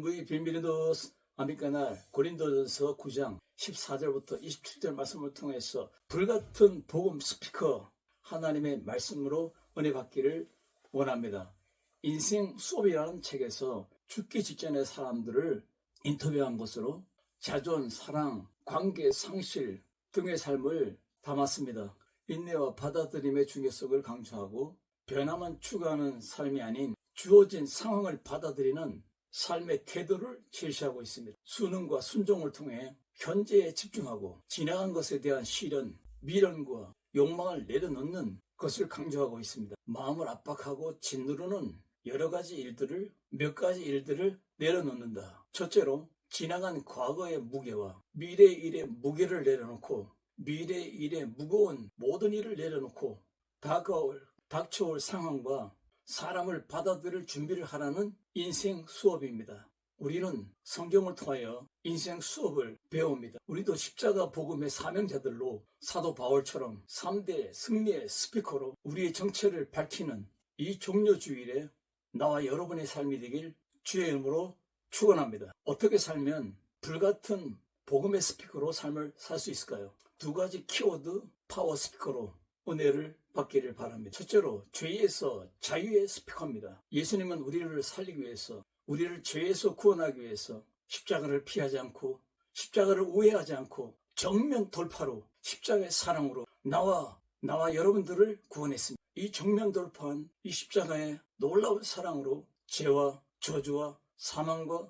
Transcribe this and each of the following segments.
무이 빌미르도스 아미카날 고린도전서 9장 14절부터 27절 말씀을 통해서 불같은 복음 스피커 하나님의 말씀으로 은혜 받기를 원합니다. 인생 수업이라는 책에서 죽기 직전의 사람들을 인터뷰한 것으로 자존, 사랑, 관계, 상실 등의 삶을 담았습니다. 인내와 받아들임의 중요성을 강조하고 변화만 추구하는 삶이 아닌 주어진 상황을 받아들이는 삶의 태도를 제시하고 있습니다. 수능과 순종을 통해 현재에 집중하고 지나간 것에 대한 시련, 미련과 욕망을 내려놓는 것을 강조하고 있습니다. 마음을 압박하고 짓누르는 여러 가지 일들을 몇 가지 일들을 내려놓는다. 첫째로 지나간 과거의 무게와 미래의 일의 무게를 내려놓고 미래의 일의 무거운 모든 일을 내려놓고 다가올 닥쳐올 상황과 사람을 받아들일 준비를 하라는 인생 수업입니다. 우리는 성경을 통하여 인생 수업을 배웁니다. 우리도 십자가 복음의 사명자들로 사도 바울처럼 3대 승리의 스피커로 우리의 정체를 밝히는 이 종료 주일에 나와 여러분의 삶이 되길 주의 이름으로 축원합니다. 어떻게 살면 불같은 복음의 스피커로 삶을 살 수 있을까요? 두 가지 키워드 파워 스피커로 은혜를 받기를 바랍니다. 첫째로 죄에서 자유의 스피커입니다. 예수님은 우리를 살리기 위해서 우리를 죄에서 구원하기 위해서 십자가를 피하지 않고 십자가를 우회하지 않고 정면 돌파로 십자가의 사랑으로 나와 나와 여러분들을 구원했습니다. 이 정면 돌파한 이 십자가의 놀라운 사랑으로 죄와 저주와 사망과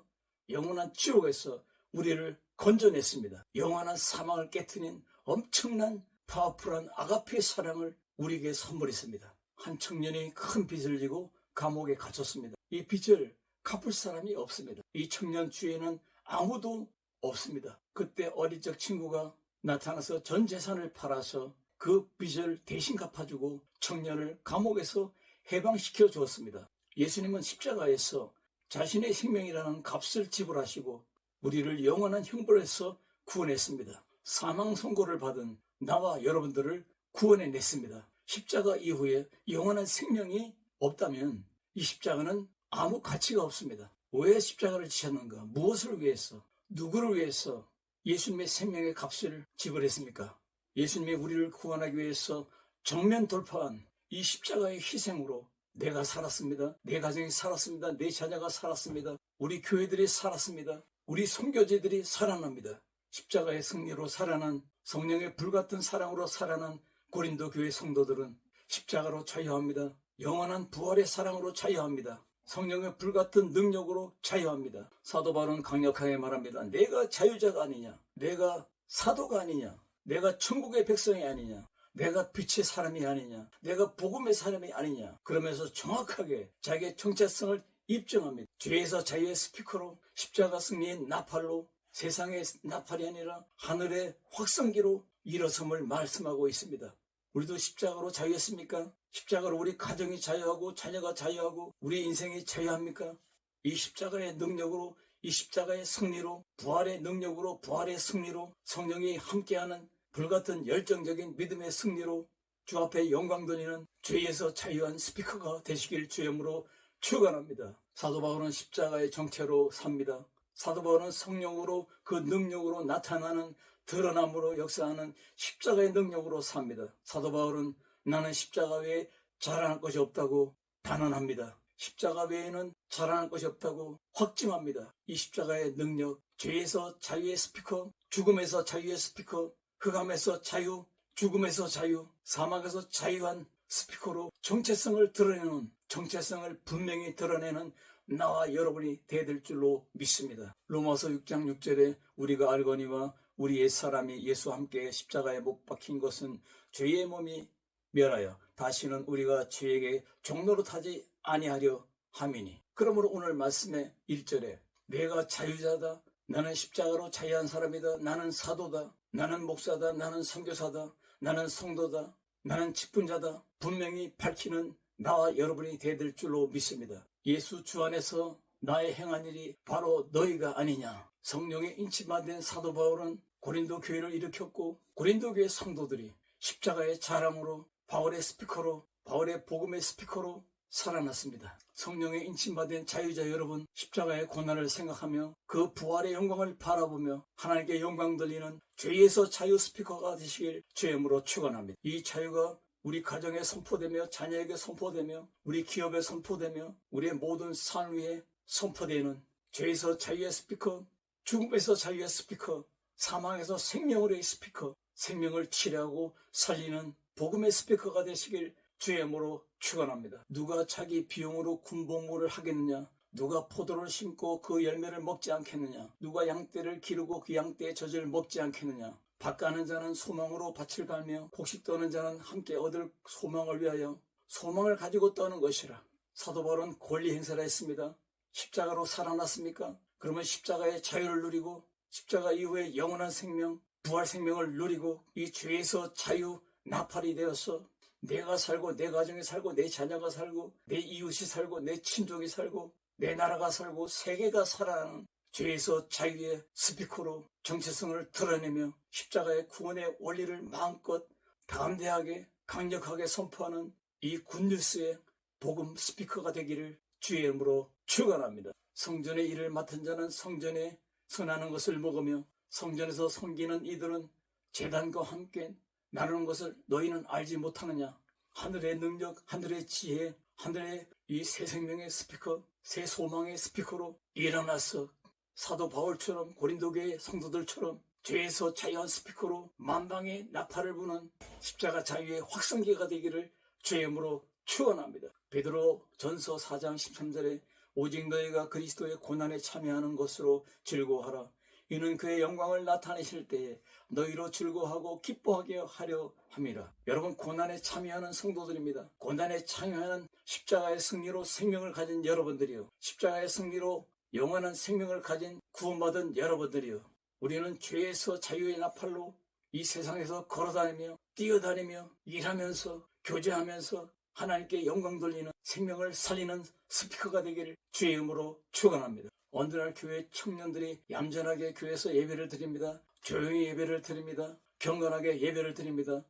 영원한 지옥에서 우리를 건져냈습니다. 영원한 사망을 깨트린 엄청난 파워풀한 아가페의 사랑을 우리에게 선물했습니다. 한 청년이 큰 빚을 지고 감옥에 갇혔습니다. 이 빚을 갚을 사람이 없습니다. 이 청년 주위에는 아무도 없습니다. 그때 어린 적 친구가 나타나서 전 재산을 팔아서 그 빚을 대신 갚아주고 청년을 감옥에서 해방시켜 주었습니다. 예수님은 십자가에서 자신의 생명이라는 값을 지불하시고 우리를 영원한 형벌에서 구원했습니다. 사망 선고를 받은 나와 여러분들을 구원해 냈습니다. 십자가 이후에 영원한 생명이 없다면 이 십자가는 아무 가치가 없습니다. 왜 십자가를 지셨는가? 무엇을 위해서? 누구를 위해서 예수님의 생명의 값을 지불했습니까? 예수님이 우리를 구원하기 위해서 정면 돌파한 이 십자가의 희생으로 내가 살았습니다. 내 가정이 살았습니다. 내 자녀가 살았습니다. 우리 교회들이 살았습니다. 우리 선교제들이 살아납니다. 십자가의 승리로 살아난 성령의 불같은 사랑으로 살아난 고린도 교회 성도들은 십자가로 자유합니다. 영원한 부활의 사랑으로 자유합니다. 성령의 불같은 능력으로 자유합니다. 사도 바울은 강력하게 말합니다. 내가 자유자가 아니냐? 내가 사도가 아니냐? 내가 천국의 백성이 아니냐? 내가 빛의 사람이 아니냐? 내가 복음의 사람이 아니냐? 그러면서 정확하게 자기의 정체성을 입증합니다. 죄에서 자유의 스피커로 십자가 승리의 나팔로 세상의 나팔이 아니라 하늘의 확성기로 일어섬을 말씀하고 있습니다. 우리도 십자가로 자유했습니까? 십자가로 우리 가정이 자유하고 자녀가 자유하고 우리 인생이 자유합니까? 이 십자가의 능력으로 이 십자가의 승리로 부활의 능력으로 부활의 승리로 성령이 함께하는 불같은 열정적인 믿음의 승리로 주 앞에 영광 돌리는 죄에서 자유한 스피커가 되시길 주임으로 축원합니다. 사도 바울은 십자가의 정체로 삽니다. 사도 바울은 성령으로 그 능력으로 나타나는 드러남으로 역사하는 십자가의 능력으로 삽니다. 사도 바울은 나는 십자가 외에 자랑할 것이 없다고 단언합니다. 십자가 외에는 자랑할 것이 없다고 확증합니다. 이 십자가의 능력, 죄에서 자유의 스피커, 죽음에서 자유의 스피커, 흑암에서 자유, 죽음에서 자유, 사막에서 자유한 스피커로 정체성을 드러내는, 정체성을 분명히 드러내는 나와 여러분이 되될 줄로 믿습니다. 로마서 6장 6절에 우리가 알거니와 우리의 사람이 예수와 함께 십자가에 못 박힌 것은 죄의 몸이 멸하여 다시는 우리가 죄에게 종로로 타지 아니하려 함이니. 그러므로 오늘 말씀의 1절에 내가 자유자다. 나는 십자가로 자유한 사람이다. 나는 사도다. 나는 목사다. 나는 선교사다. 나는 성도다. 나는 직분자다. 분명히 밝히는 나와 여러분이 되될 줄로 믿습니다. 예수 주 안에서 나의 행한 일이 바로 너희가 아니냐. 성령의 인치만 사도 바울은 고린도 교회를 일으켰고 고린도 교회 성도들이 십자가의 자랑으로 바울의 스피커로 바울의 복음의 스피커로 살아났습니다. 성령의 인침받은 자유자 여러분, 십자가의 고난을 생각하며 그 부활의 영광을 바라보며 하나님께 영광 돌리는 죄에서 자유 스피커가 되시길 주임으로 축원합니다. 이 자유가 우리 가정에 선포되며 자녀에게 선포되며 우리 기업에 선포되며 우리의 모든 삶 위에 선포되는 죄에서 자유의 스피커, 죽음에서 자유의 스피커, 사망에서 생명으로의 스피커, 생명을 치료하고 살리는 복음의 스피커가 되시길 주의 이름으로 축원합니다. 누가 자기 비용으로 군복무를 하겠느냐? 누가 포도를 심고 그 열매를 먹지 않겠느냐? 누가 양떼를 기르고 그 양떼의 젖을 먹지 않겠느냐? 밭 가는 자는 소망으로 밭을 갈며 곡식 떠는 자는 함께 얻을 소망을 위하여 소망을 가지고 떠는 것이라. 사도 바울은 권리 행사를 했습니다. 십자가로 살아났습니까? 그러면 십자가의 자유를 누리고 십자가 이후에 영원한 생명, 부활 생명을 누리고 이 죄에서 자유 나팔이 되어서 내가 살고 내 가정이 살고 내 자녀가 살고 내 이웃이 살고 내 친족이 살고 내 나라가 살고 세계가 살아나는 죄에서 자유의 스피커로 정체성을 드러내며 십자가의 구원의 원리를 마음껏 담대하게 강력하게 선포하는 이 굿뉴스의 복음 스피커가 되기를 주의 이름으로 축원합니다. 성전의 일을 맡은 자는 성전에 선하는 것을 먹으며 성전에서 섬기는 이들은 재단과 함께 나누는 것을 너희는 알지 못하느냐? 하늘의 능력, 하늘의 지혜, 하늘의 이 새 생명의 스피커, 새 소망의 스피커로 일어나서 사도 바울처럼 고린도교의 성도들처럼 죄에서 자유한 스피커로 만방의 나팔을 부는 십자가 자유의 확성기가 되기를 이름으로 축원합니다. 베드로 전서 4장 13절에 오직 너희가 그리스도의 고난에 참여하는 것으로 즐거워하라. 이는 그의 영광을 나타내실 때에 너희로 즐거워하고 기뻐하게 하려 함이라. 여러분 고난에 참여하는 성도들입니다. 고난에 참여하는 십자가의 승리로 생명을 가진 여러분들이요. 십자가의 승리로 영원한 생명을 가진 구원받은 여러분들이요. 우리는 죄에서 자유의 나팔로 이 세상에서 걸어다니며 뛰어다니며 일하면서 교제하면서 하나님께 영광 돌리는 생명을 살리는 스피커가 되기를 주의 이름으로 축원합니다. 날 교회 청년들이 얌전하게 교회에서 예배를 드립니다. 조용히 예배를 드립니다. 경건하게 예배를 드립니다.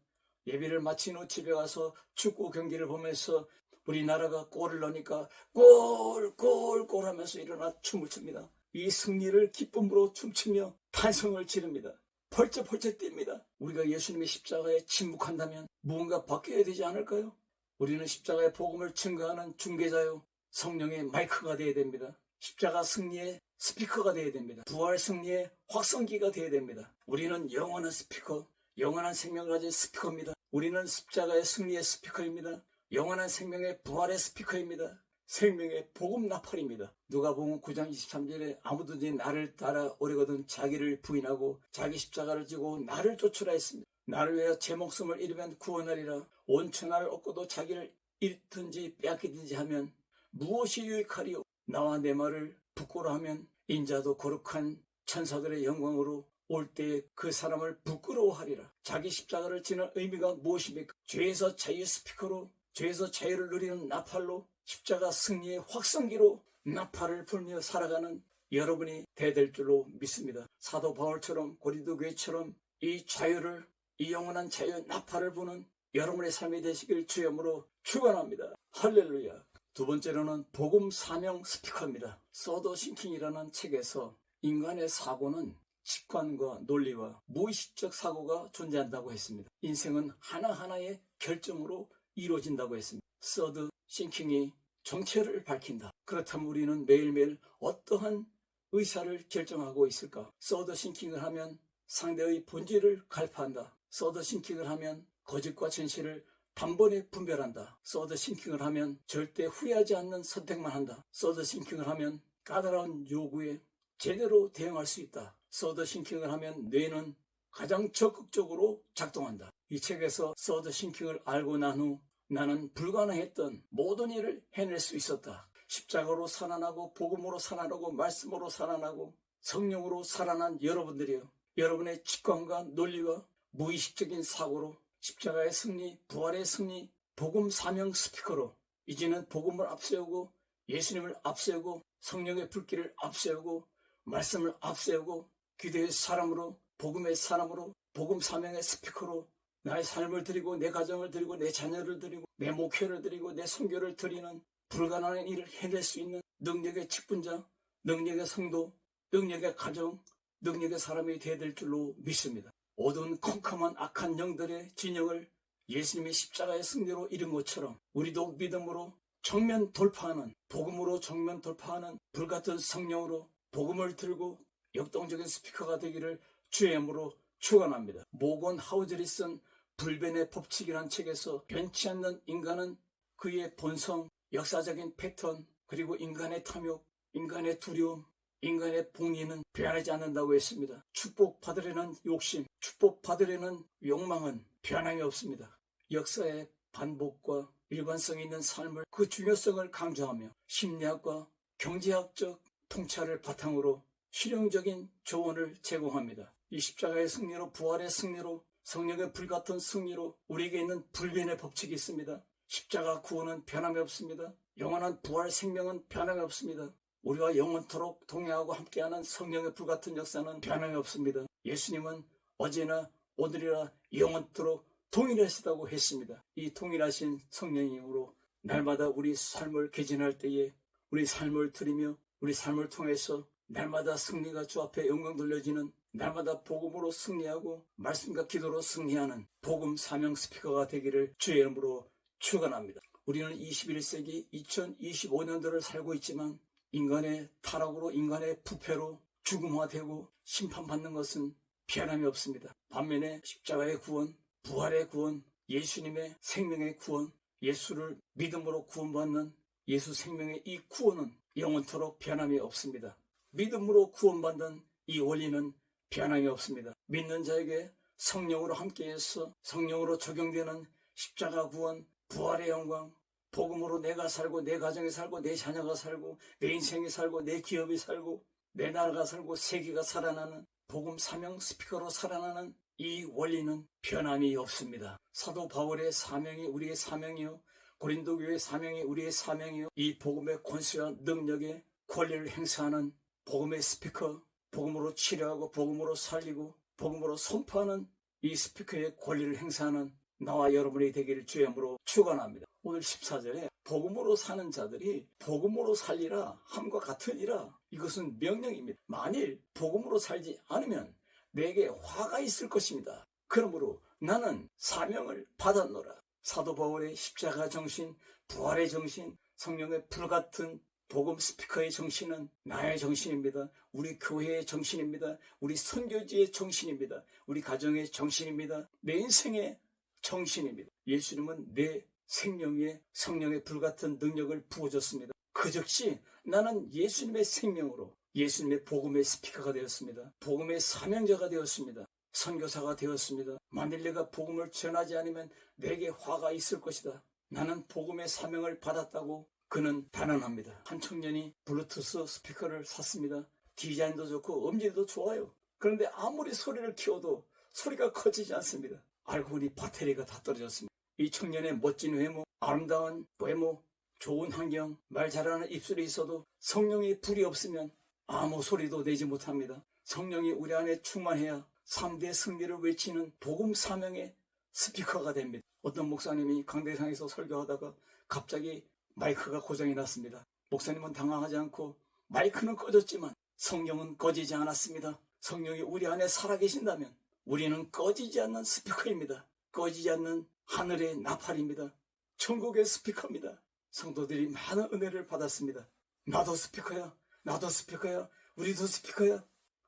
예배를 마친 후 집에 가서 축구 경기를 보면서 우리나라가 골을 넣으니까 골, 골, 골 하면서 일어나 춤을 춥니다. 이 승리를 기쁨으로 춤추며 탄성을 지릅니다. 펄쩍펄쩍 뜁니다. 우리가 예수님의 십자가에 침묵한다면 무언가 바뀌어야 되지 않을까요? 우리는 십자가의 복음을 증거하는 중개자요. 성령의 마이크가 되어야 됩니다. 십자가 승리의 스피커가 되어야 됩니다. 부활 승리의 확성기가 되어야 됩니다. 우리는 영원한 스피커, 영원한 생명을 가진 스피커입니다. 우리는 십자가의 승리의 스피커입니다. 영원한 생명의 부활의 스피커입니다. 생명의 복음 나팔입니다. 누가 보면 9장 23절에 아무든지 나를 따라 오래거든 자기를 부인하고 자기 십자가를 지고 나를 쫓으라 했습니다. 나를 위하여 제 목숨을 잃으면 구원하리라. 온 천하를 얻고도 자기를 잃든지 빼앗기든지 하면 무엇이 유익하리요? 나와 내 말을 부끄러워하면 인자도 거룩한 천사들의 영광으로 올때그 사람을 부끄러워하리라. 자기 십자가를 지는 의미가 무엇입니까? 죄에서 자유 스피커로 죄에서 자유를 누리는 나팔로 십자가 승리의 확성기로 나팔을 불며 살아가는 여러분이 되될 줄로 믿습니다. 사도 바울처럼 고린도 교회처럼 이 자유를 이 영원한 자유 나팔을 부는 여러분의 삶이 되시길 주여으로 축원합니다. 할렐루야. 두 번째로는 복음 사명 스피커입니다. 서더 싱킹이라는 책에서 인간의 사고는 직관과 논리와 무의식적 사고가 존재한다고 했습니다. 인생은 하나하나의 결정으로 이루어진다고 했습니다. 서드 싱킹이 정체를 밝힌다. 그렇다면 우리는 매일매일 어떠한 의사를 결정하고 있을까? 서드 싱킹을 하면 상대의 본질을 갈파한다. 서드 싱킹을 하면 거짓과 진실을 단번에 분별한다. 서드 싱킹을 하면 절대 후회하지 않는 선택만 한다. 서드 싱킹을 하면 까다로운 요구에 제대로 대응할 수 있다. 서드 싱킹을 하면 뇌는 가장 적극적으로 작동한다. 이 책에서 서드 싱킹을 알고 난 후 나는 불가능했던 모든 일을 해낼 수 있었다. 십자가로 살아나고 복음으로 살아나고 말씀으로 살아나고 성령으로 살아난 여러분들이요. 여러분의 직관과 논리와 무의식적인 사고로 십자가의 승리, 부활의 승리, 복음 사명 스피커로 이제는 복음을 앞세우고 예수님을 앞세우고 성령의 불길을 앞세우고 말씀을 앞세우고 기도의 사람으로 복음의 사람으로 복음 사명의 스피커로 나의 삶을 드리고 내 가정을 드리고 내 자녀를 드리고 내 목회를 드리고 내 선교를 드리는 불가능한 일을 해낼 수 있는 능력의 직분자, 능력의 성도, 능력의 가정, 능력의 사람이 되어야 될 줄로 믿습니다. 어두운 컴컴한 악한 영들의 진영을 예수님의 십자가의 승리로 이룬 것처럼 우리도 믿음으로 정면 돌파하는 복음으로 정면 돌파하는 불같은 성령으로 복음을 들고 역동적인 스피커가 되기를 주의 이름으로 축원합니다. 모건 하우젤이 쓴 불변의 법칙이라는 책에서 변치 않는 인간은 그의 본성, 역사적인 패턴, 그리고 인간의 탐욕, 인간의 두려움, 인간의 복리는 변하지 않는다고 했습니다. 축복받으려는 욕심, 축복받으려는 욕망은 변함이 없습니다. 역사의 반복과 일관성 있는 삶을 그 중요성을 강조하며 심리학과 경제학적 통찰을 바탕으로 실용적인 조언을 제공합니다. 이 십자가의 승리로 부활의 승리로 성령의 불같은 승리로 우리에게 있는 불변의 법칙이 있습니다. 십자가 구원은 변함이 없습니다. 영원한 부활 생명은 변함이 없습니다. 우리와 영원토록 동행하고 함께하는 성령의 불같은 역사는 변함이 없습니다. 예수님은 어제나 오늘이나 영원토록 동일하시다고 했습니다. 이 동일하신 성령님으로 날마다 우리 삶을 개진할 때에 우리 삶을 드리며 우리 삶을 통해서 날마다 승리가 주 앞에 영광 돌려지는 날마다 복음으로 승리하고 말씀과 기도로 승리하는 복음 사명 스피커가 되기를 주의 이름으로 축원합니다. 우리는 21세기 2025년도를 살고 있지만 인간의 타락으로 인간의 부패로 죽음화되고 심판받는 것은 변함이 없습니다. 반면에 십자가의 구원, 부활의 구원, 예수님의 생명의 구원, 예수를 믿음으로 구원받는 예수 생명의 이 구원은 영원토록 변함이 없습니다. 믿음으로 구원받는 이 원리는 변함이 없습니다. 믿는 자에게 성령으로 함께해서 성령으로 적용되는 십자가 구원, 부활의 영광, 복음으로 내가 살고 내 가정이 살고 내 자녀가 살고 내 인생이 살고 내 기업이 살고 내 나라가 살고 세계가 살아나는 복음 사명 스피커로 살아나는 이 원리는 변함이 없습니다. 사도 바울의 사명이 우리의 사명이요. 고린도 교회의 사명이 우리의 사명이요. 이 복음의 권세와 능력의 권리를 행사하는 복음의 스피커, 복음으로 치료하고 복음으로 살리고 복음으로 선포하는 이 스피커의 권리를 행사하는 나와 여러분이 되기를 주임으로 축원합니다. 오늘 14절에 복음으로 사는 자들이 복음으로 살리라 함과 같으니라 이것은 명령입니다. 만일 복음으로 살지 않으면 내게 화가 있을 것입니다. 그러므로 나는 사명을 받았노라. 사도 바울의 십자가 정신, 부활의 정신, 성령의 불같은 복음 스피커의 정신은 나의 정신입니다. 우리 교회의 정신입니다. 우리 선교지의 정신입니다. 우리 가정의 정신입니다. 내 인생의 정신입니다. 예수님은 내 생명 위에 성령의 불같은 능력을 부어줬습니다. 그 즉시 나는 예수님의 생명으로 예수님의 복음의 스피커가 되었습니다. 복음의 사명자가 되었습니다. 선교사가 되었습니다. 만일 내가 복음을 전하지 않으면 내게 화가 있을 것이다. 나는 복음의 사명을 받았다고 그는 단언합니다. 한 청년이 블루투스 스피커를 샀습니다. 디자인도 좋고 음질도 좋아요. 그런데 아무리 소리를 키워도 소리가 커지지 않습니다. 알고 보니 배터리가 다 떨어졌습니다. 이 청년의 멋진 외모, 아름다운 외모, 좋은 환경, 말 잘하는 입술이 있어도 성령의 불이 없으면 아무 소리도 내지 못합니다. 성령이 우리 안에 충만해야 3대 승리를 외치는 복음 사명의 스피커가 됩니다. 어떤 목사님이 강대상에서 설교하다가 갑자기 마이크가 고장이 났습니다. 목사님은 당황하지 않고 마이크는 꺼졌지만 성령은 꺼지지 않았습니다. 성령이 우리 안에 살아계신다면 우리는 꺼지지 않는 스피커입니다. 꺼지지 않는 하늘의 나팔입니다. 천국의 스피커입니다. 성도들이 많은 은혜를 받았습니다. 나도 스피커야. 나도 스피커야. 우리도 스피커야.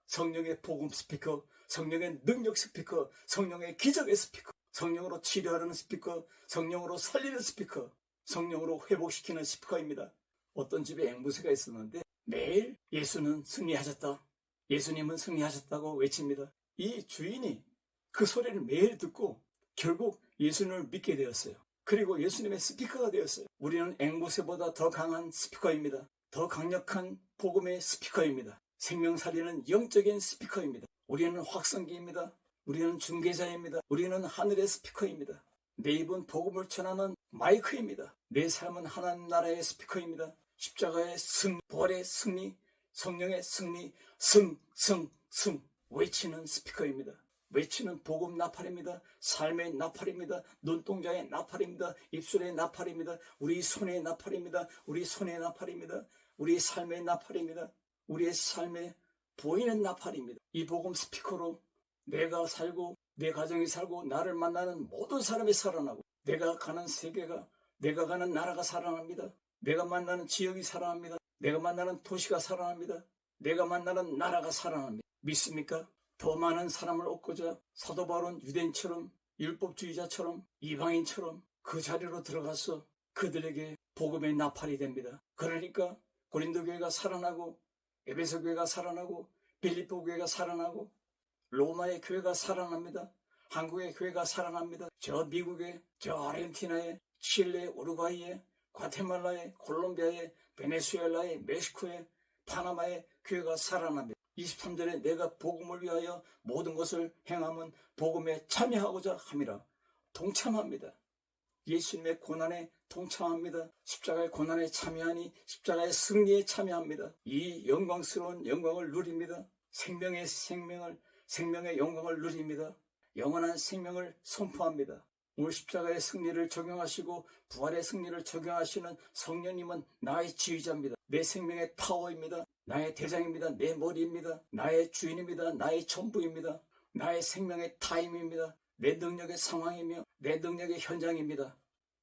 성령의 복음 스피커, 성령의 능력 스피커, 성령의 기적의 스피커, 성령으로 치료하는 스피커, 성령으로 살리는 스피커, 성령으로 회복시키는 스피커입니다. 어떤 집에 앵무새가 있었는데 매일 예수는 승리하셨다. 예수님은 승리하셨다고 외칩니다. 이 주인이 그 소리를 매일 듣고 결국 예수님을 믿게 되었어요. 그리고 예수님의 스피커가 되었어요. 우리는 앵무새보다 더 강한 스피커입니다. 더 강력한 복음의 스피커입니다. 생명 살리는 영적인 스피커입니다. 우리는 확성기입니다. 우리는 중개자입니다. 우리는 하늘의 스피커입니다. 내 입은 복음을 전하는 마이크입니다. 내 삶은 하나님 나라의 스피커입니다. 십자가의 승, 부활의 승리, 성령의 승리, 승, 승, 승 외치는 스피커입니다. 외치는 복음 나팔입니다. 삶의 나팔입니다. 눈동자의 나팔입니다. 입술의 나팔입니다. 우리 손의 나팔입니다. 우리 손의 나팔입니다. 우리 삶의 나팔입니다. 우리의 삶에 보이는 나팔입니다. 이 복음 스피커로 내가 살고 내 가정이 살고 나를 만나는 모든 사람이 살아나고 내가 가는 세계가 내가 가는 나라가 살아납니다. 내가 만나는 지역이 살아납니다. 내가 만나는 도시가 살아납니다. 내가 만나는 나라가 살아납니다. 믿습니까? 더 많은 사람을 얻고자 사도 바울은 유대인처럼 율법주의자처럼 이방인처럼 그 자리로 들어가서 그들에게 복음의 나팔이 됩니다. 그러니까 고린도 교회가 살아나고 에베소 교회가 살아나고 빌립보 교회가 살아나고 로마의 교회가 살아납니다. 한국의 교회가 살아납니다. 저 미국의, 저 아르헨티나의, 칠레, 우루과이의, 과테말라의, 콜롬비아의, 베네수엘라의, 멕시코의, 파나마의 교회가 살아납니다. 23절에 내가 복음을 위하여 모든 것을 행함은 복음에 참여하고자 함이라. 동참합니다. 예수님의 고난에 동참합니다. 십자가의 고난에 참여하니 십자가의 승리에 참여합니다. 이 영광스러운 영광을 누립니다. 생명의 생명을 생명의 영광을 누립니다. 영원한 생명을 선포합니다. 오늘 십자가의 승리를 적용하시고 부활의 승리를 적용하시는 성령님은 나의 지휘자입니다. 내 생명의 타워입니다. 나의 대장입니다. 내 머리입니다. 나의 주인입니다. 나의 전부입니다. 나의 생명의 타임입니다. 내 능력의 상황이며 내 능력의 현장입니다.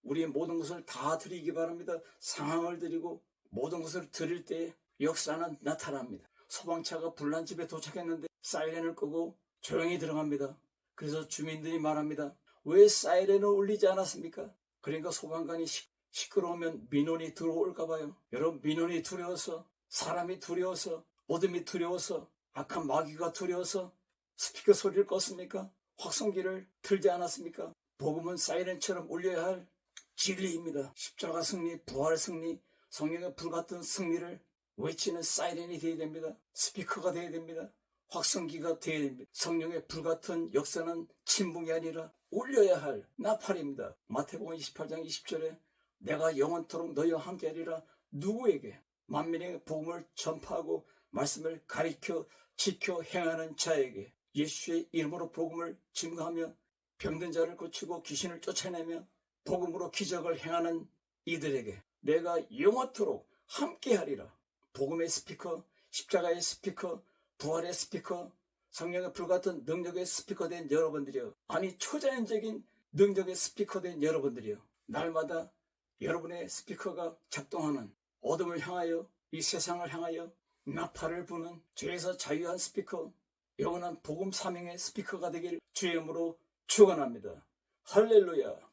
우리의 모든 것을 다 드리기 바랍니다. 상황을 드리고 모든 것을 드릴 때 역사는 나타납니다. 소방차가 불난 집에 도착했는데 사이렌을 끄고 조용히 들어갑니다. 그래서 주민들이 말합니다. 왜 사이렌을 울리지 않았습니까? 그러니까 소방관이 시, 시끄러우면 민원이 들어올까 봐요. 여러분 민원이 두려워서 사람이 두려워서 어둠이 두려워서 악한 마귀가 두려워서 스피커 소리를 껐습니까? 확성기를 틀지 않았습니까? 복음은 사이렌처럼 울려야 할 진리입니다. 십자가 승리, 부활 승리, 성령의 불같은 승리를 외치는 사이렌이 되어야 됩니다. 스피커가 되어야 됩니다. 확성기가 되어야 됩니다. 성령의 불같은 역사는 침묵이 아니라 울려야 할 나팔입니다. 마태복음 28장 20절에 내가 영원토록 너희와 함께하리라 누구에게 만민의 복음을 전파하고 말씀을 가리켜 지켜 행하는 자에게 예수의 이름으로 복음을 증거하며 병든 자를 고치고 귀신을 쫓아내며 복음으로 기적을 행하는 이들에게 내가 영원토록 함께하리라. 복음의 스피커, 십자가의 스피커, 부활의 스피커, 성령의 불같은 능력의 스피커 된 여러분들이요. 아니 초자연적인 능력의 스피커 된 여러분들이요. 날마다 여러분의 스피커가 작동하는 어둠을 향하여 이 세상을 향하여 나팔을 부는 죄에서 자유한 스피커, 영원한 복음 사명의 스피커가 되길 주의 이름으로 축원합니다. 할렐루야.